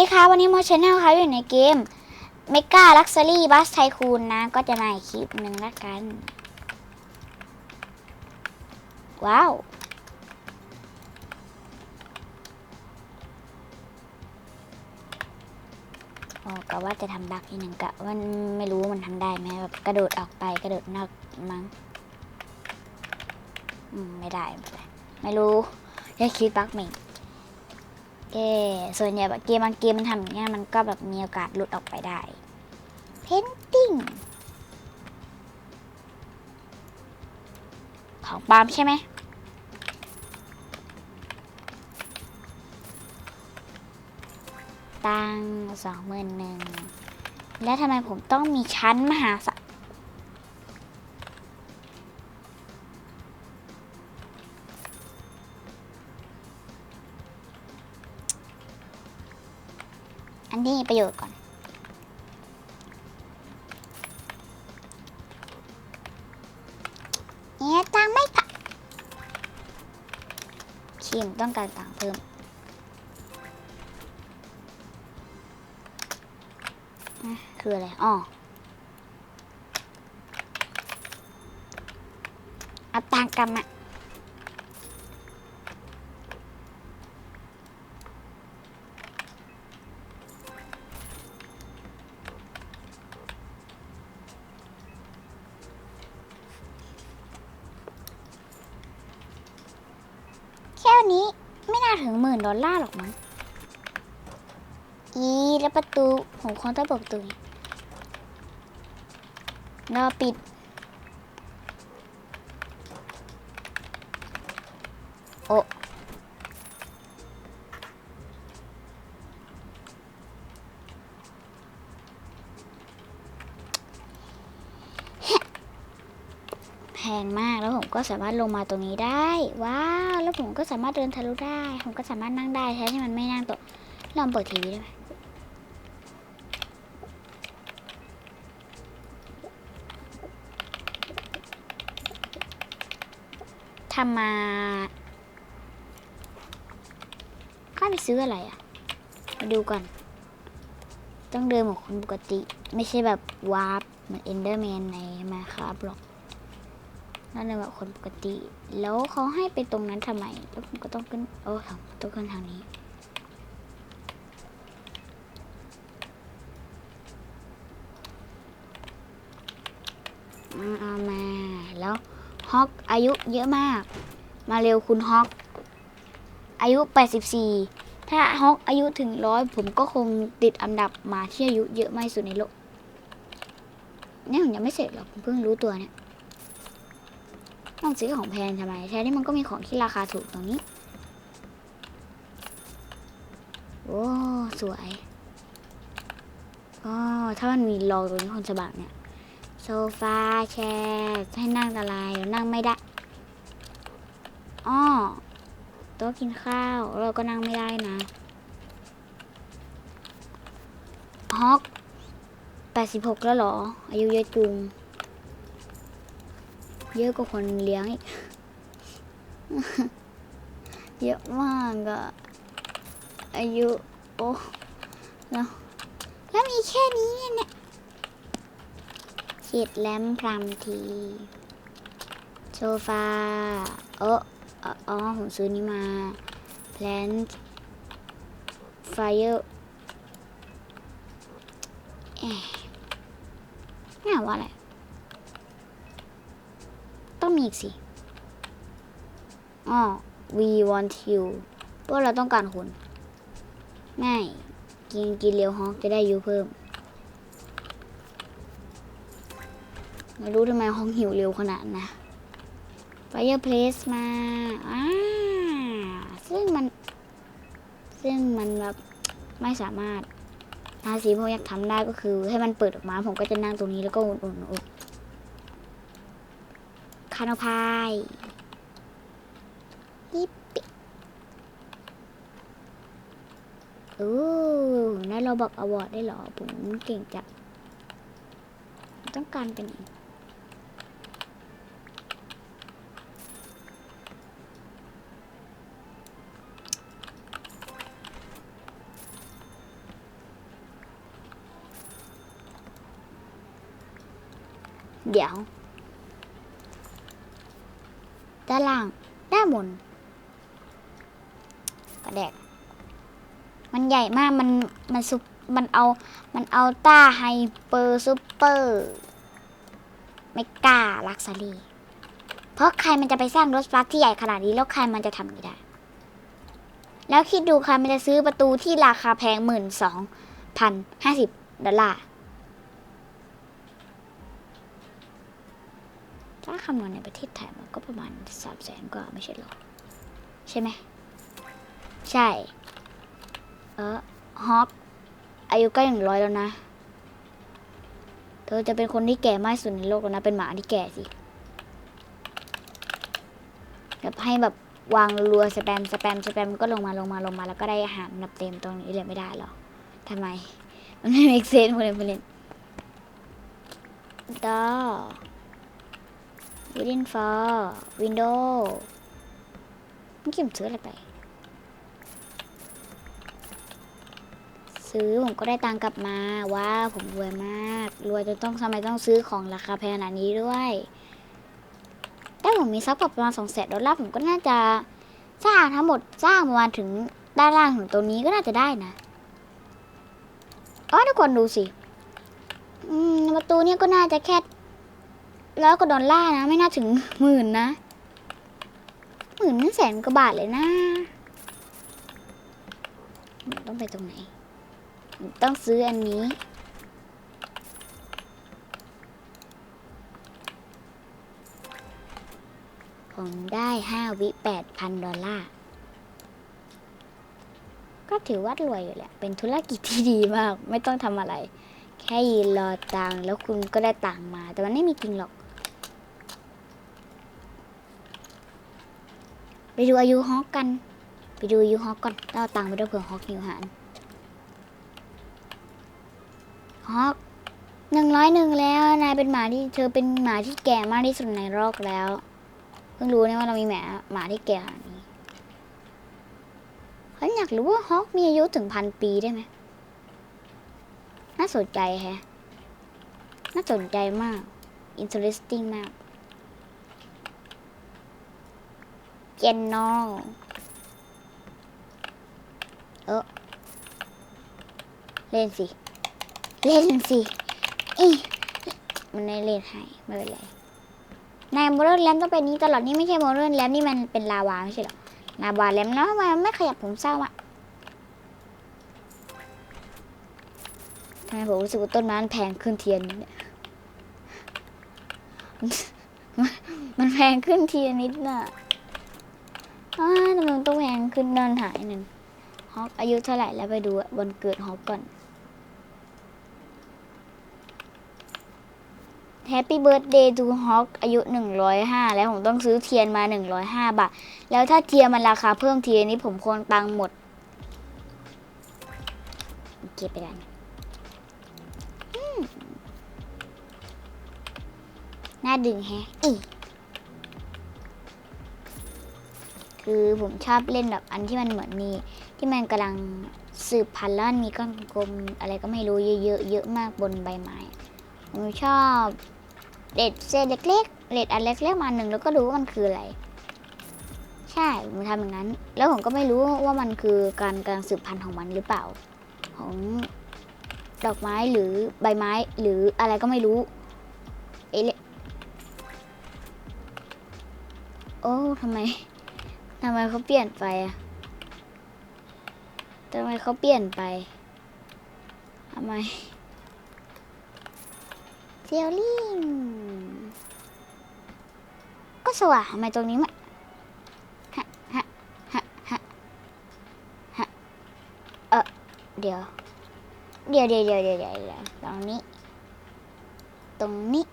ดีค่ะวันนี้โมชแนลค่ะอยู่ในเกม m e g a Luxury Bus Tycoon นนะ ก็จะมาอีกคลิปหนึ่งละกัน ว้าว โอ้ก็ว่าจะทำบักทีกหนึ่งกะว่าไม่รู้มันทำได้ไหมแบบกระโดดออกไปกระโดดนอกมั้งอืมไม่ได้ ไม่เป็นไรไม่รู้แค่คิดบักไม่ เกส่วนใหญ่แบบเกมบางเกมมันทำอย่างเงี้ยมันก็แบบมีโอกาสหลุดออกไปได้ Painting ของปาล์มใช่ไหมตังสองหมื่นหนึ่ง แล้วทำไมผมต้องมีชั้นมหาศ ประโยชน์ก่อนเอ๊ะตังไม่ตังชิมต้องการตังเพิ่ม คืออะไร อ๋อ เอาตังค์กำอะ ร์นี้ไม่น่าถึงหมื่นดอลลาร์หรอกมั้ง อีแล้วประตูผมคงต้องเปิดประตูอีกราปิด ก็สามารถลงมาตรงนี้ได้ ว้าว แล้วผมก็สามารถเดินทะลุได้ ผมก็สามารถนั่งได้แท้ที่มันไม่นั่งตกลองเปิดทีวีได้ไหมทำมาข้าไปซื้ออะไรอะมาดูก่อน ต้องเดินเหมือนคนปกติ ไม่ใช่แบบวาร์ปเหมือนเอนเดอร์แมนในมาครับหรอก นั่นเลยแบบคนปกติ แล้วเขาให้ไปตรงนั้นทำไม แล้วผมก็ต้องขึ้น โอ้ต้องขึ้นทางนี้อ่าเอามา แล้วฮอกอายุเยอะมาก มาเร็วคุณฮอก อายุ 84 ถ้าฮอกอายุถึงร้อยผมก็คงติดอันดับมาที่อายุเยอะมากสุดในโลก เนี่ยผมยังไม่เสร็จหรอกผมเพิ่งรู้ตัวเนี่ย ต้องซื้อของแพงทำไมแท้ที่มันก็มีของที่ราคาถูกตรงนี้ โอ้ สวยอ๋อถ้ามันมีรองตรงนี้คนจะแบเนี่ย โซฟาแชร์ให้นั่งอะไรนั่งไม่ได้อ้อโต๊ะกินข้าว เราก็นั่งไม่ได้นะฮอกแปดสิบหกแล้วหรอ อายุเยอะจุง เยอะกว่าคนเลี้ยงอีกเยอะมากอะอายุ โอ้แล้วแล้วมีแค่นี้เนี่ยขีดแลมพรำที โซฟาเอออ๋อ ผมซื้อนี้มา plant fire เอ๊ะนี่ว่าอะไร ต้องมีอีกสิอ๋อ we want you เพราะเราต้องการคุณง่ายกินกินเร็วฮอกจะได้ยูเพิ่มไม่รู้ทำไมห้องหิวเร็วขนาดนะ Fireplace มาอ่าซึ่งมัน ซึ่งมันแบบไม่สามารถทาสีผมอยากทำได้ก็คือ ให้มันเปิดออกมา ผมก็จะนั่งตรงนี้แล้วก็อุ่นอุ่าโนพายยิปปิโอ้นั่นเราบอกอวอร์ดได้หรอ ผมเก่งจัดต้องการเป็นเดี๋ยว ด้านล่าง ด้านบน กระแดก มันใหญ่มาก มัน มันซุปมันเอา มันเอาต้าไฮเปอร์ซูเปอร์ ไม่กล้าลักซ์รี่เพราะใครมันจะไปสร้างรถบัสที่ใหญ่ขนาดนี้ แล้วใครมันจะทำได้ แล้วคิดดูใครมันจะซื้อประตูที่ราคาแพงหมื่นสองพันห้าสิบดอลลาร์ ถ้าคำนวณในประเทศไทยมันก็ประมาณสามแสนกว่าไม่ใช่หรอ ใช่ไหม ใช่ เออฮอกอายุใกล้หนึ่งร้อยแล้วนะ เธอจะเป็นคนที่แก่มากสุดในโลกแล้วนะ เป็นหมาที่แก่สิแบบให้แบบวางรัวสแปมสแปมสแปมก็ลงมาลงมาลงมา แล้วก็ได้อาหารนับเต็มตรงนี้เลยไม่ได้หรอทำไม มันไม่เมกเซนคนเล่นคนเล่นดอ within for window เมื่อกี้ผมซื้ออะไรไป ซื้อผมก็ได้ตังค์กลับมา ว้าว ผมรวยมาก รวยจนต้องทำไมต้องซื้อของราคาแพงขนาดนี้ด้วยถ้าผมมีซักประมาณสองแสนดอลลาร์ผมก็น่าจะสร้างทั้งหมดสร้างประมาณถึงด้านล่างของตรงนี้ก็น่าจะได้นะอ๋อทุกคนดูสิ อืม ประตูเนี่ยก็น่าจะแค่ ร้อยกว่าดอลลาร์นะ ไม่น่าถึงหมื่นนะหมื่นนั่นแสนกว่าบาทเลยนะ ต้องไปตรงไหน ต้องซื้ออันนี้ผมได้ห้าวิแปดพันดอลลาร์ ก็ถือว่ารวยอยู่แหละ เป็นธุรกิจที่ดีมาก ไม่ต้องทำอะไร แค่ยืนรอตังแล้วคุณก็ได้ตังมา แต่มันไม่มีจริงหรอก ไป ดูอายุฮอกกัน ไปดูอายุฮอกก่อนเอาตังค์ไปด้วยเผื่อฮอกหิวหารฮอกหนึ่งร้อยหนึ่งแล้วนายเป็นหมาที่เธอเป็นหมาที่แก่มากที่สุดในโลกแล้ว เพิ่งรู้นะว่าเรามีหมาหมาที่แก่ขนาดนี้ฉันอยากรู้ว่าฮอกมีอายุถึงพันปีได้ไหมน่าสนใจแฮะน่าสนใจมาก interesting มาก เจนน้อง เออเล่นสิ เล่นสิอีมันไม่เล่นให้ไม่เป็นไรในโมเดิร์นแลมต้องเป็นนี้ตลอดนี่ไม่ใช่โมเดิร์นแลมนี่มันเป็นลาวาไม่ใช่หรอลาวาแลมแล้วทำไมมันไม่ขยับผมเศร้าอะทำไมผมรู้สึกว่าต้นไม้มันแพงขึ้นเทียนนิดเนี่ยมันมันแพงขึ้นเทียนนิดน่ะ อ้าทำไมมันต้องแพงขึ้นนอนหายหนึ่งฮอกอายุเท่าไหร่แล้วไปดูวันเกิดฮอกก่อนแฮปปี้เบิร์ดเดย์ทูฮอกอายุ 105 แล้วผมต้องซื้อเทียนมา 105 บาท แล้วถ้าเทียนมันราคาเพิ่มเทียนนี้ผมคงตังหมด เก็บไปกันอืมน่าดึงแฮะอี คือผมชอบเล่นแบบอันที่มันเหมือนมีที่มันกำลังสืบพันธุ์แล้วมันมีก้อนกลมอะไรก็ไม่รู้เยอะๆเยอะมากบนใบไม้ผมชอบเด็ดเศษเล็กๆเด็ดอันเล็กๆมาหนึ่งแล้วก็ดูว่ามันคืออะไร ใช่ผมทำอย่างนั้น แล้วผมก็ไม่รู้ว่ามันคือการการสืบพันธุ์ของมันหรือเปล่า ของดอกไม้หรือใบไม้หรืออะไรก็ไม่รู้เอเลโอ้ทำไม ทำไมเขาเปลี่ยนไปอะทำไมเขาเปลี่ยนไปทำไมเซียวลิงก็สว่างทำไมตรงนี้มันฮะฮะฮะฮะฮะเออเดี๋ยว เดี๋ยวเดี๋ยวเดี๋ยวเดี๋ยวเดี๋ยวตรงนี้ ตรงนี้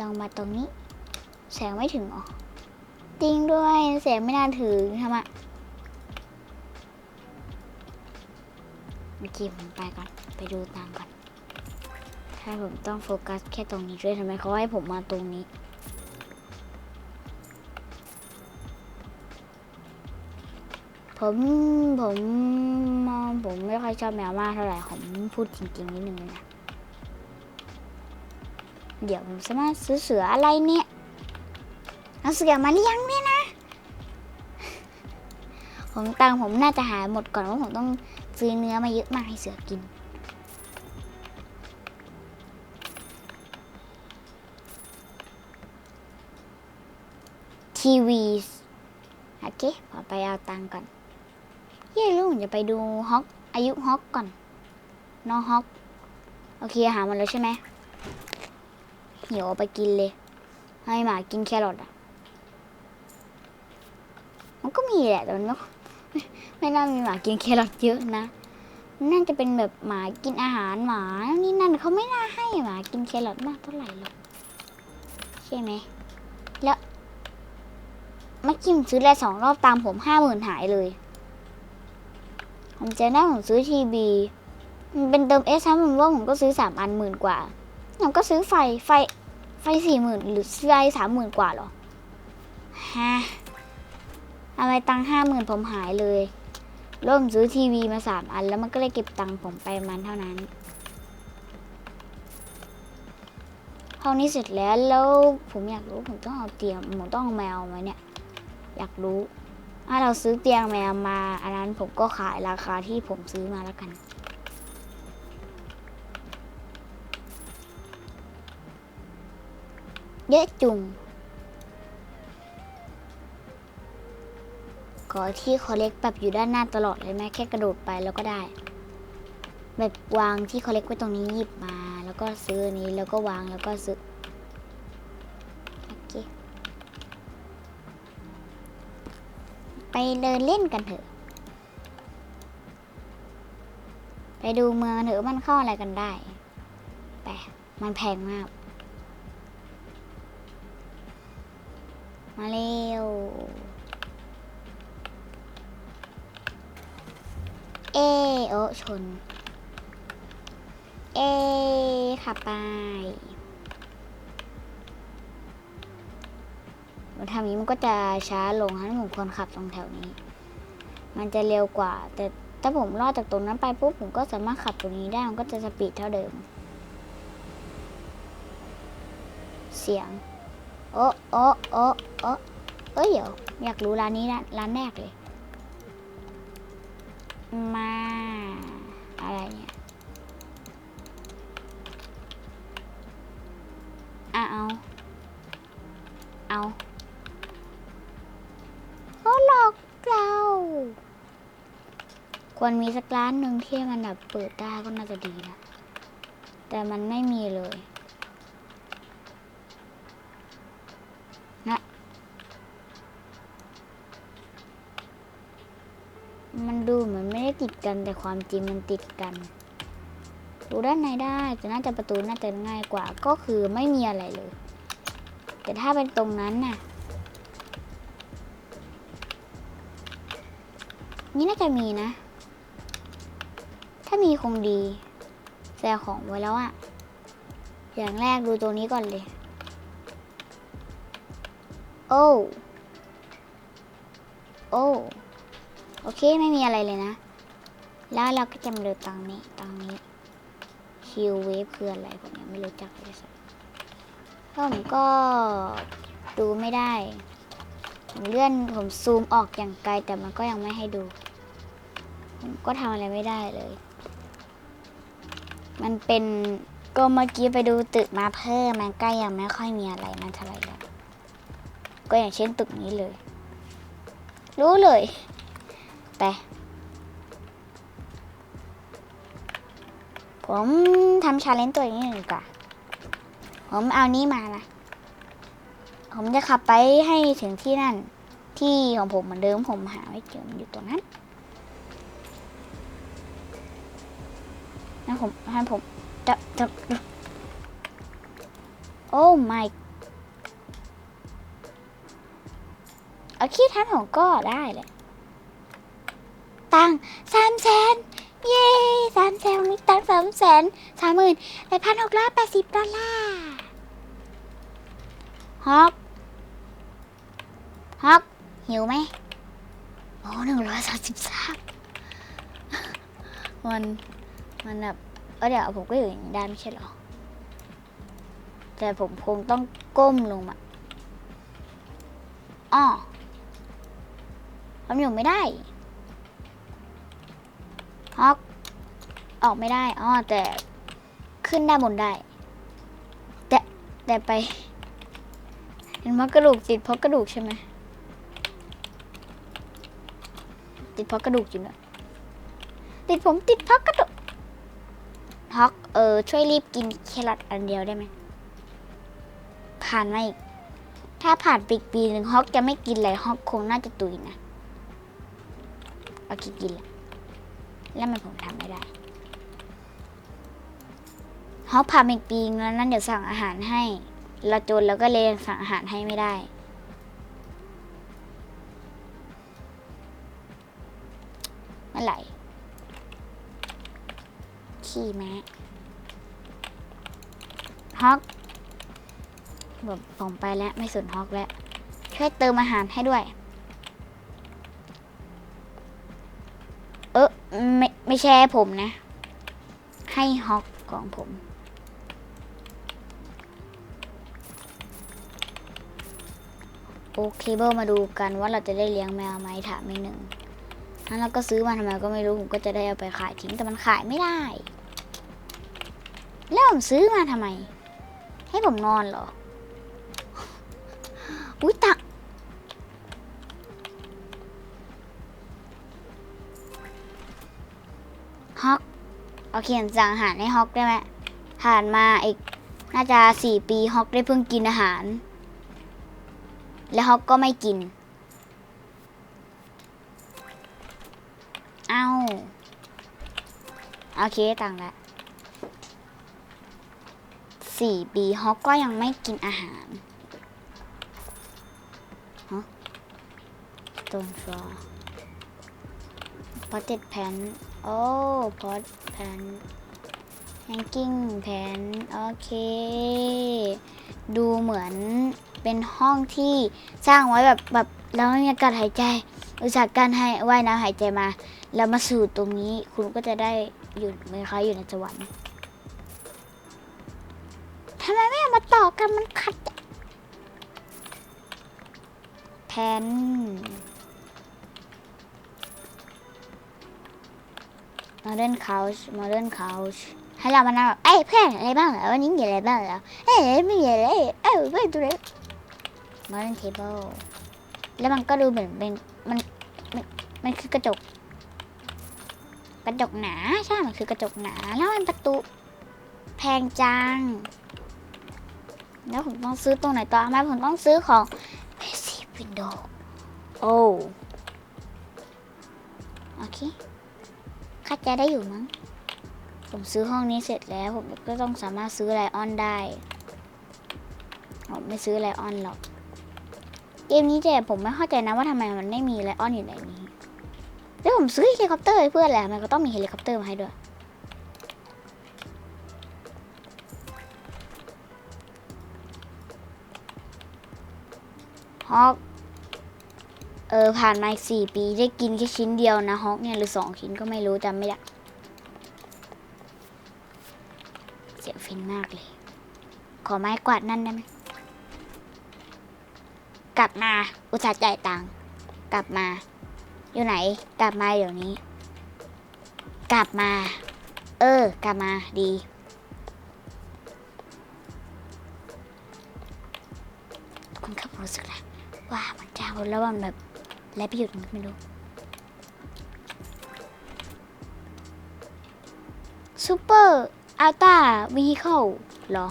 ลองมาตรงนี้ แสงไม่ถึงอ๋อ จริงด้วยแสงไม่น่าถึงทำไมเมื่อกี้ผมไปก่อน ไปดูตามก่อน ถ้าผมต้องโฟกัสแค่ตรงนี้ด้วยทำไมเขาให้ผมมาตรงนี้ผมผมมองผมไม่ค่อยชอบแมวมากเท่าไหร่ผมพูดจริงๆนิดนึงนะ เดี๋ยวผมสามารถซื้อเสืออะไรเนี่ย เอาเสือมาเลี้ยงเนี่ยนะผมตังผมน่าจะหาหมดก่อนว่าผมต้องซื้อเนื้อมาเยอะมากให้เสือกิน ทีวีโอเคพอไปเอาตังก่อนเย้ลูกจะไปดูฮอกอายุฮอกก่อน น้องฮอกโอเคอาหารหมดแล้วใช่ไหมเหี่ยวเอาไปกินเลย ให้หมากินแครอทอะ มันก็มีแหละแต่มันไม่ไม่น่ามีหมากินแครอทเยอะนะมันน่าจะเป็นแบบหมากินอาหารหมา นี่นั่นเขาไม่น่าให้หมากินแครอทมากเท่าไหร่หรอกใช่ไหมแล้วเมื่อกี้ผมซื้อได้สองรอบตามผมห้าหมื่นหายเลย ผมจะได้ผมซื้อทีบีมันเป็นเติมเอสครับผมว่าผมก็ซื้อสามอันหมื่นกว่าผมก็ซื้อไฟไฟไฟสี่หมื่นหรือไฟสามหมื่นกว่าหรอฮะ อะไรตังห้าหมื่นผมหายเลยแล้วมซื้อทีวีมาสามอัน แล้วมันก็เลยเก็บตังค์ผมไปมันเท่านั้นห้องนี้เสร็จแล้วแล้วผมอยากรู้ผมต้องเอาเตียงผมต้องเอาแมวไหมเนี่ย อยากรู้ถ้าเราซื้อเตียงแมวมา อันนั้นผมก็ขายราคาที่ผมซื้อมาแล้วกัน เยอะจุง ขอที่คอเล็กแบบอยู่ด้านหน้าตลอดเลยไหมแค่กระโดดไปแล้วก็ได้ แบบวางที่คอเล็กไว้ตรงนี้หยิบมา แล้วก็ซื้อนี้แล้วก็วางแล้วก็ซื้อโอเคไปเดินเล่นกันเถอะ ไปดูเมืองกันเถอะมันเข้าอะไรกันได้ไปมันแพงมาก มาเร็ว เอโอชน เอขับไปมันทำอย่างนี้มันก็จะช้าลงให้ผมควรขับตรงแถวนี้ มันจะเร็วกว่า แต่ถ้าผมลอดจากตรงนั้นไปปุ๊บผมก็สามารถขับตรงนี้ได้ มันก็จะสปีดเท่าเดิม เสียง โอ้โอ้โอ้โอ้เอ้ยเดี๋ยว อยากรู้ร้านนี้ร้านแรกเลย มา อะไรเนี่ยอะเอา เอาเขาหลอกเรา ควรมีสักร้านหนึ่งที่มันแบบเปิดได้ก็น่าจะดีนะ แต่มันไม่มีเลย มันดูเหมือนไม่ได้ติดกันแต่ความจริงมันติดกันดูด้านในได้แต่น่าจะประตูน่าจะง่ายกว่า ก็คือไม่มีอะไรเลย แต่ถ้าเป็นตรงนั้นน่ะ นี่น่าจะมีนะ ถ้ามีคงดีแซของไว้แล้วอะอย่างแรกดูตัวนี้ก่อนเลย โอ้ โอ้ โอเคไม่มีอะไรเลยนะ แล้วเราก็จะมาดูตรงนี้ตรงนี้คิวเวฟคืออะไรผมยังไม่รู้จักเลยสักผมก็ดูไม่ได้ผมเลื่อนผมซูมออกอย่างไกลแต่มันก็ยังไม่ให้ดู ผมก็ทำอะไรไม่ได้เลย มันเป็นก็เมื่อกี้ไปดูตึกมาเพิ่มมันใก็ยังไม่ค่อยมีอะไรมันเท่าไหร่แล้วก็อย่างเช่นตึกนี้เลย รู้เลย ไปผมทำชาเลนจ์ตัวนี้หนึ่งกว่าผมเอานี้มานะ ผมจะขับไปให้ถึงที่นั่น ที่ของผมเหมือนเดิมผมหาไม่เจอมันอยู่ตรงนั้นนะผมให้ผมจะจะโอ้ my โอเคท่านผมก็ได้เลย ตังสามแสนเย้สามแสนมีตังสามแสนสามหมื่นแปดพันหกร้อยแปดสิบดอลลาร์ฮอกฮอกหิวไหมโอ้หนึ่งร้อยสามสิบสามมันมันแบบเออเดี๋ยวผมก็อยู่อย่างนี้ได้ไม่ใช่หรอ แต่ผมคงต้องก้มลงมาอ้อผมอยู่ไม่ได้ ฮอกออกไม่ได้อ้อแต่ขึ้นด้านบนได้ แต่แต่ไป เห็นว่ากระดูกติดเพราะกระดูกใช่ไหมติดเพราะกระดูกอยู่เนอะติดผมติดเพราะกระดูกฮอกเออช่วยรีบกินแครอทอันเดียวได้ไหมผ่านมาอีก ถ้าผ่านปีกปีหนึ่งฮอกจะไม่กินเลยฮอกคงน่าจะตุยนะโอเคกินละ แล้วมันผมทำไม่ได้ฮอกผ่านอีกปีแล้วนั้นเดี๋ยวสั่งอาหารให้ เราจนแล้วก็เลยสั่งอาหารให้ไม่ได้ เมื่อไหร่ขี้แม้ฮอกผมไปแล้ว ไม่สนฮอกแล้ว ช่วยเติมอาหารให้ด้วย เออ ไม่ไม่ใช่ผมนะ ให้ฮอกของผม โอเคเบิลมาดูกันว่าเราจะได้เลี้ยงแมวไหมถามอีกหนึ่งนั้นเราก็ซื้อมาทำไมก็ไม่รู้ ผมก็จะได้เอาไปขายทิ้งแต่มันขายไม่ได้ แล้วผมซื้อมาทำไม ให้ผมนอนเหรอ อุ้ยตัก เขียนสั่งอาหารให้ฮอกได้ไหมผ่านมาอีกน่าจะสี่ปีฮอกได้เพิ่งกินอาหาร แล้วฮอกก็ไม่กิน เอาโอเคตังละสี่ปีฮอกก็ยังไม่กินอาหารฮะต้นฟลอพอติดแผ่นโอ้พอ แผนแฮงกิ้งแผนโอเค ดูเหมือนเป็นห้องที่สร้างไว้แบบแบบแล้วไม่มีอากาศหายใจ อุตสาหการให้ว่ายน้ำหายใจมา แล้วมาสู่ตรงนี้คุณก็จะได้อยู่เหมือนคล้าอยู่ในสวรรค์ทำไมไม่เอามาต่อกันมันขัดแทน มาเดินเขามาเดินเขาให้เรามานั่งแบบเอ้ยเพื่อนอะไรบ้างเหรอวันนี้มีอะไรบ้างเหรอเอ้ยไม่มีอะไรเอ้ยเพื่อนตัวเล็กมาเดินเทเบิลแล้วมันก็ดูเหมือนเป็นมันมันมันคือกระจก กระจกหนาใช่มันคือกระจกหนาแล้วมันประตูแพงจังแล้วผมต้องซื้อตรงไหนต่อทำไมผมต้องซื้อของ Massive Window โอ้โอเคาใจได้อยู่มั้ง ผมซื้อห้องนี้เสร็จแล้ว ผมก็ต้องสามารถซื้อไลออนได้ ผมไม่ซื้อไลออนหรอก เกมนี้เจ๊ผมไม่เข้าใจนะว่าทำไมมันไม่มีไลออนอยู่ในนี้ แล้วผมซื้อเฮลิคอปเตอร์เพื่อนแหละมันก็ต้องมีเฮลิคอปเตอร์มาให้ด้วย ฮอก ออผ่านมาสี่ปีได้กินแค่ชิ้นเดียวนะฮอกเนี่ยหรือสองชิ้นก็ไม่รู้จำไม่ได้เสียงฟินมากเลย ขอไม้กวาดนั่นได้ไหมกลับมาอุตส่าห์จ่ายตังค์กลับมา อยู่ไหน กลับมาเดี๋ยวนี้ กลับมา เออ กลับมาดี คุณครับรู้สึกแล้วว่ามันจะแล้วมันแบบ แลบไปอยู่ตรงนั้นไม่รู้ซูเปอร์อัลต้าวีเคิลหรอ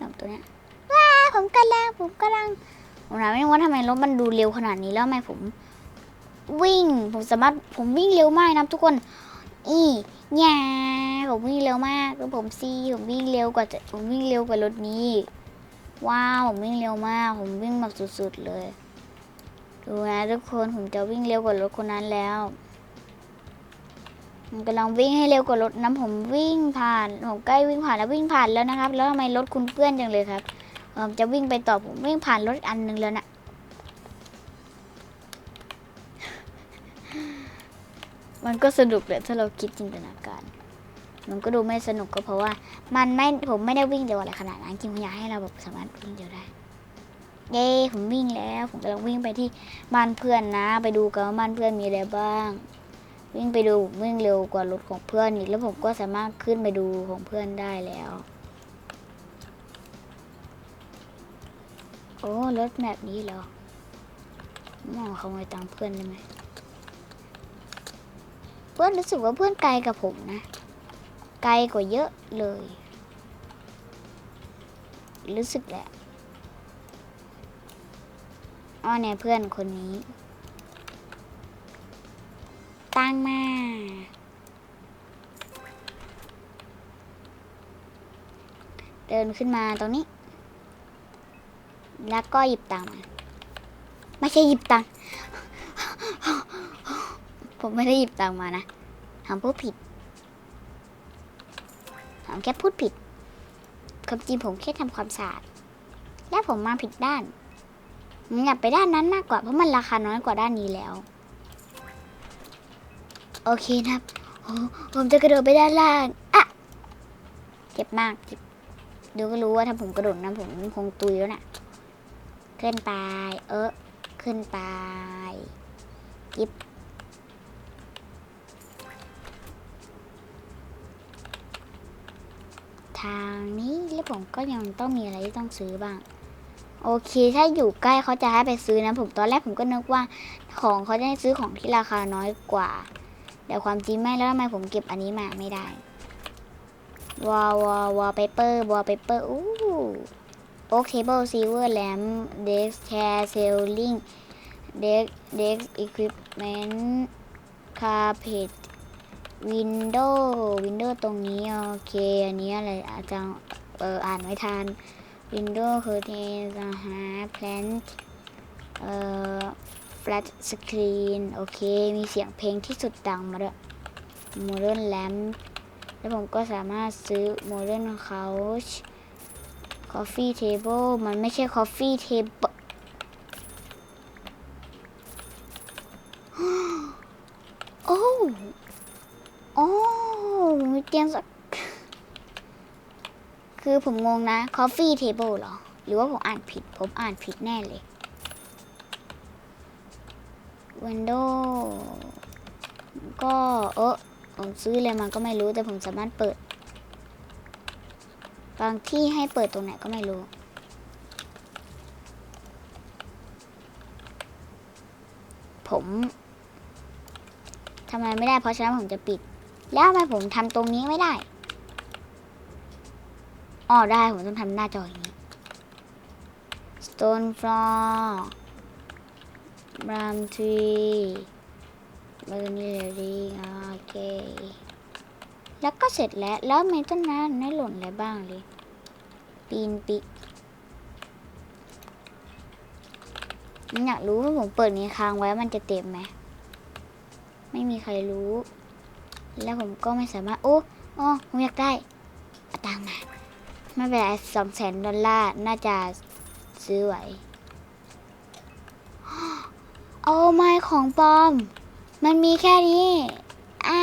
สองตัวเนี้ยว้าผมกำลัง ผมกำลังผมถามไม่รู้ว่าทำไมรถมันดูเร็วขนาดนี้แล้วทำไมผม วิ่ง ผมสามารถ ผมวิ่งเร็วมากนะทุกคน อีแง่ผมวิ่งเร็วมากแล้วผมซีผมวิ่งเร็วกว่าจะผมวิ่งเร็วกว่ารถนี้ ว้าวผมวิ่งเร็วมาก ผมวิ่งแบบสุดๆเลย ดูนะทุกคนผมจะวิ่งเร็วกว่ารถคนนั้นแล้วผมกำลังวิ่งให้เร็วกว่ารถนั้นผมวิ่งผ่านผมใกล้วิ่งผ่านแล้ววิ่งผ่านแล้วนะครับ แล้วทำไมรถคุณเปื้อนจังเลยครับผมจะวิ่งไปต่อผมวิ่งผ่านรถอันหนึ่งแล้วนะ มันก็สนุกแหละถ้าเราคิดจินตนาการ มันก็ดูไม่สนุกก็เพราะว่า มันไม่ผมไม่ได้วิ่งเร็วอะไรขนาดนั้นจริงผมอยากให้เราแบบสามารถวิ่งเร็วได้เย้ผมวิ่งแล้ว ผมกำลังวิ่งไปที่บ้านเพื่อนนะ ไปดูกันว่าบ้านเพื่อนมีอะไรบ้าง วิ่งไปดูวิ่งเร็วกว่ารถของเพื่อนอีกแล้วผมก็สามารถขึ้นไปดูของเพื่อนได้แล้ว โอ้รถแบบนี้เหรอมองขโมยตังเพื่อนได้ไหม พื่อนรู้สึกว่าเพื่อนไกลกับผมนะ ไกลกว่าเยอะเลย รู้สึกแหละอ้อเนี่ยเพื่อนคนนี้ ตั้งมาเดินขึ้นมาตรงนี้ แล้วก็หยิบตังมา ไม่ใช่หยิบตัง ผมไม่ได้หยิบตังมานะทำพูดผิดผมแค่พูดผิดความจริงผมแค่ทำความสะอาด และผมมาผิดด้านผมอยากไปด้านนั้นมากกว่าเพราะมันราคาน้อยกว่าด้านนี้แล้ว โอเคนะครับผมจะกระโดดไปด้านล่างอะเจ็บมากเจ็บดูก็รู้ว่าถ้าผมกระโดดนะผมคงตุยแล้วน่ะขึ้นไป เออขึ้นไปยิบ ทางนี้แล้วผมก็ยังต้องมีอะไรที่ต้องซื้อบ้าง โอเค ถ้าอยู่ใกล้เขาจะให้ไปซื้อนะผมตอนแรกผมก็นึกว่าของเขาจะให้ซื้อของที่ราคาน้อยกว่า แต่ความจริงไม่แล้วทำไมผมเก็บอันนี้มาไม่ได้วอลวอลวอลเปเปอร์วอลเปเปอร์อู้โอเทเบิลซิลเวอร์แลมเด็กแชร์เซลลิงเด็กเด็กอุปกรณ์คาเพจ วินโดว์วินโดว์ตรงนี้ โอเค อันนี้อะไรอาจารย์เอออ่านไม่ทันวินโดว์คือเทสหาแพลนเอ่อ flat screen โอเค มีเสียงเพลงที่สุดดังมาด้วย modern lamp แล้วผมก็สามารถซื้อ modern couch coffee table มันไม่ใช่ coffee table อ้โอ้มีเตียงสัก คือ ผมงงนะ coffee table หรอ หรือว่าผมอ่านผิด ผมอ่านผิดแน่เลย window ก็เออผมซื้ออะไรมาก็ไม่รู้แต่ผมสามารถเปิด บางที่ให้เปิดตรงไหนก็ไม่รู้ ผมทำอะไรไม่ได้เพราะฉะนั้นผมจะปิด แล้วทำไมผมทำตรงนี้ไม่ได้ อ๋อได้ ผมต้องทำหน้าจออย่างนี้ Stone floor บรามทรีเบอร์นี่เลยดีโอเค แล้วก็เสร็จแล้ว แล้วมีต้นน้ำไม่หล่นอะไรบ้างเลย ปีนปิมันอยากรู้ว่าผมเปิดนี้ค้างไว้มันจะเต็มไหม ไม่มีใครรู้ แล้วผมก็ไม่สามารถ โอ้โอ้ผมอยากได้เอาตังมา ไม่เป็นไรสองแสนดอลลาร์ น่าจะซื้อไหวโอ้ไม่ของปลอม มันมีแค่นี้อ่า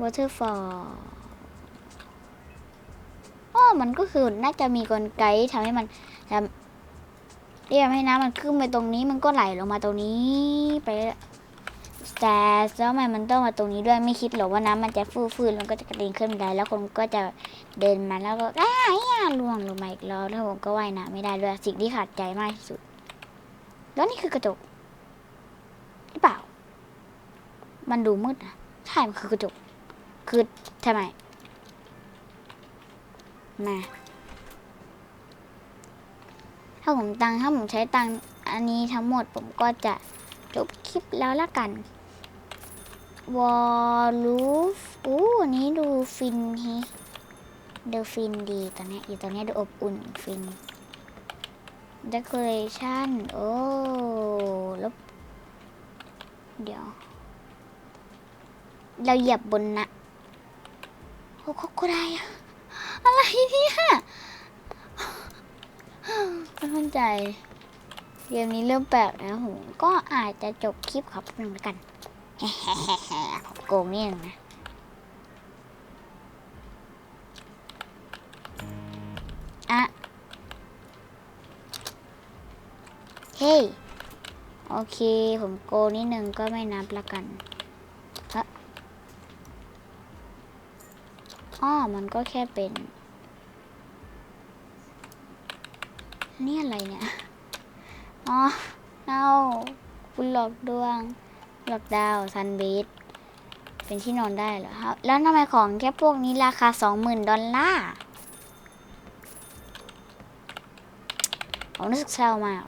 waterfall อ๋อมันก็คือน่าจะมีกลไกที่ทำให้มันทำที่ทำให้น้ำมันขึ้นไปตรงนี้ มันก็ไหลลงมาตรงนี้ไป แต่แล้วทำไมมันต้องมาตรงนี้ด้วยไม่คิดหรอกว่าน้ำมันจะฟูฟืนแล้วก็จะกระเด็นขึ้นบันไดแล้วคนก็จะเดินมาแล้วก็อ้าอย่าล่วงลงมาอีกแล้วแล้วผมก็ว่ายน้ำไม่ได้ด้วยสิ่งที่ขาดใจมากที่สุด แล้วนี่คือกระจกหรือเปล่า มันดูมืดนะใช่มันคือกระจก คือทำไมมาถ้าผมตังถ้าผมใช้ตังอันนี้ทั้งหมดผมก็จะจบคลิปแล้วละกัน วอลลูฟอู้อันนี้ดูฟินเฮดูฟินดีตอนนี้อยู่ตอนนี้ดูอบอุ่นฟิน decoration โอ้แล้วเดี๋ยว เราเหยียบบนนะโอ้โคไดอะอะไรเนี่ยไม่เข้าใจเกมนี้เริ่มแปลกนะผมก็อาจจะจบคลิปครับหนึ่งแล้วกัน ผมโกงนี่เองนะอะเฮ้ย โอเค ผมโกนิดนึงก็ไม่นับละกันฮะอ้อมันก็แค่เป็น นี่อะไรเนี่ย อ๋อ เน่าคุณหลอกดวง ลอกดาวซันเบสเป็นที่นอนได้เหรอครับ แล้วทำไมของแค่พวกนี้ราคาสองหมื่นดอลลาร์ผมรู้สึกเศร้ามาก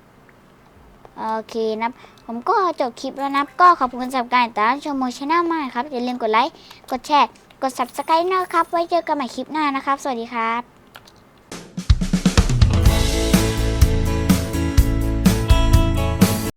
โอเคนะผมก็จบคลิปแล้วนะ ก็ขอบคุณสำหรับการติดตามชมโมชแนลมากครับ อย่าลืมกดไลค์ กดแชร์ กด subscribe นะครับ ไว้เจอกันใหม่คลิปหน้านะครับ สวัสดีครับ